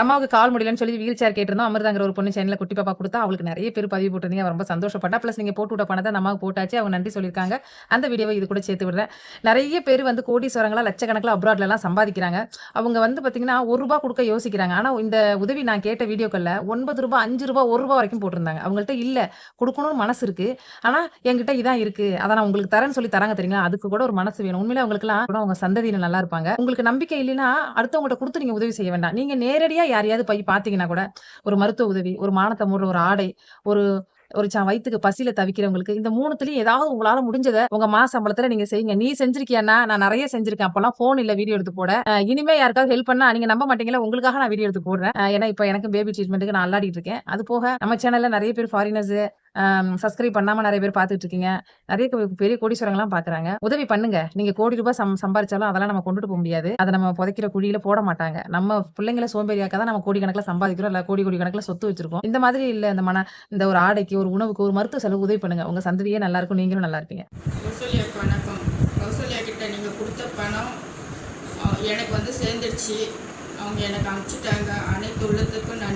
அம்மாவுக்கு கால் முடியலன்னு சொல்லி வீல் சேர் கேட்டிருந்தோம். அமிர்தாங்கிற ஒரு பொண்ணு சென்னையில் குட்டி பாப்பா கொடுத்தா அவளுக்கு நிறைய பேர் பதிவு போட்டிருந்தீங்க. ரொம்ப சந்தோஷப்பட்டா. ப்ளஸ் நீங்கள் போட்டு விட்ட பணத்தை நம்ம அம்மாவுக்கு போட்டாச்சு. அவங்க நன்றி சொல்லியிருக்காங்க. அந்த வீடியோவை இது கூட சேர்த்து விடுறேன். நிறைய பேர் வந்து கோடீஸ்வரங்களா லட்சக்கணக்கில் அப்ராட்லலாம் சம்பாதிக்கிறாங்க. அவங்க வந்து பார்த்தீங்கன்னா ஒரு ரூபா கொடுக்க யோசிக்கிறாங்க. ஆனால் இந்த உதவி நான் கேட்ட வீடியோக்களில் ஒன்பது ரூபா அஞ்சு ரூபா ஒரு ரூபா வரைக்கும் போட்டிருந்தாங்க. அவங்கள்ட்ட இல்லை. கொடுக்கணும்னு மனசு இருக்கு. ஆனால் என்கிட்ட இதான் இருக்கு. அதை நான் உங்களுக்கு தரேன்னு சொல்லி தராங்க தெரியுங்களா? அதுக்கு கூட ஒரு மனசு வேணும். உண்மையில அவங்களுக்குலாம் அவங்க சந்ததியில நல்லா இருப்பாங்க. உங்களுக்கு நம்பிக்கை இல்லைன்னா அடுத்தவங்கள்ட்ட கொடுத்து நீங்க உதவி செய்ய வேண்டாம். நீங்க நேரடியா யாரையாவது போய் பாத்தீங்கன்னா கூட ஒரு மருத்துவ உதவி ஒரு மானத்தை மூடுற ஒரு ஆடை ஒரு ஒரு சா வயித்துக்கு பசியில தவிக்கிறவங்களுக்கு இந்த மூணுத்துலயும் ஏதாவது உங்களால முடிஞ்சதை உங்க மாச சம்பளத்துல நீங்க செய்யுங்க. நீ செஞ்சிருக்கியானா நான் நிறைய செஞ்சிருக்கேன். அப்பெல்லாம் போன் இல்ல வீடியோ எடுத்து போட. இனிமே யாருக்காவது ஹெல்ப் பண்ணா நீங்க நம்ப மாட்டீங்களா உங்களுக்காக நான் வீடியோ எடுத்து போடுறேன். ஏன்னா இப்ப எனக்கு பேபி ட்ரீட்மெண்ட்டுக்கு நான் அல்லாடிட்டு இருக்கேன். அது போக நம்ம சேனல்ல நிறைய பேர் ஃபாரினர்ஸ் சப்ஸ்கிரைப் பண்ணாம நிறைய பேர் பார்த்துட்டு இருக்கீங்க நிறைய பெரிய கோடீஸ்வரங்களாம் பாக்குறாங்க உதவி பண்ணுங்க. நீங்க கோடி ரூபாய் சம் சம்பாரிச்சாலும் அதெல்லாம் நம்ம கொண்டுட்டு போக முடியாது. அதை நம்ம புதைக்கிற குழியில போட மாட்டாங்க. நம்ம பிள்ளைங்களை சோம்பேறியாக்க தான் நம்ம கோடி கணக்கில் சம்பாதிக்கிறோம். இல்ல கோடி கோடி கணக்கில் சொத்து வச்சிருக்கோம். இந்த மாதிரி இல்ல இந்த மன இந்த ஒரு ஆடைக்கு ஒரு உணவுக்கு ஒரு மருத்துவ செலவு உதவி பண்ணுங்க. உங்க சந்ததியே நல்லா இருக்கும். நீங்களும் நல்லா இருப்பீங்க. வணக்கம். கௌசல்யா கிட்ட நீங்கள் கொடுத்த பணம் எனக்கு வந்து சேர்ந்துருச்சு அவங்க எனக்கு அனுப்பிச்சிட்டாங்க அனைத்து உள்ளத்துக்கும் நன்றி.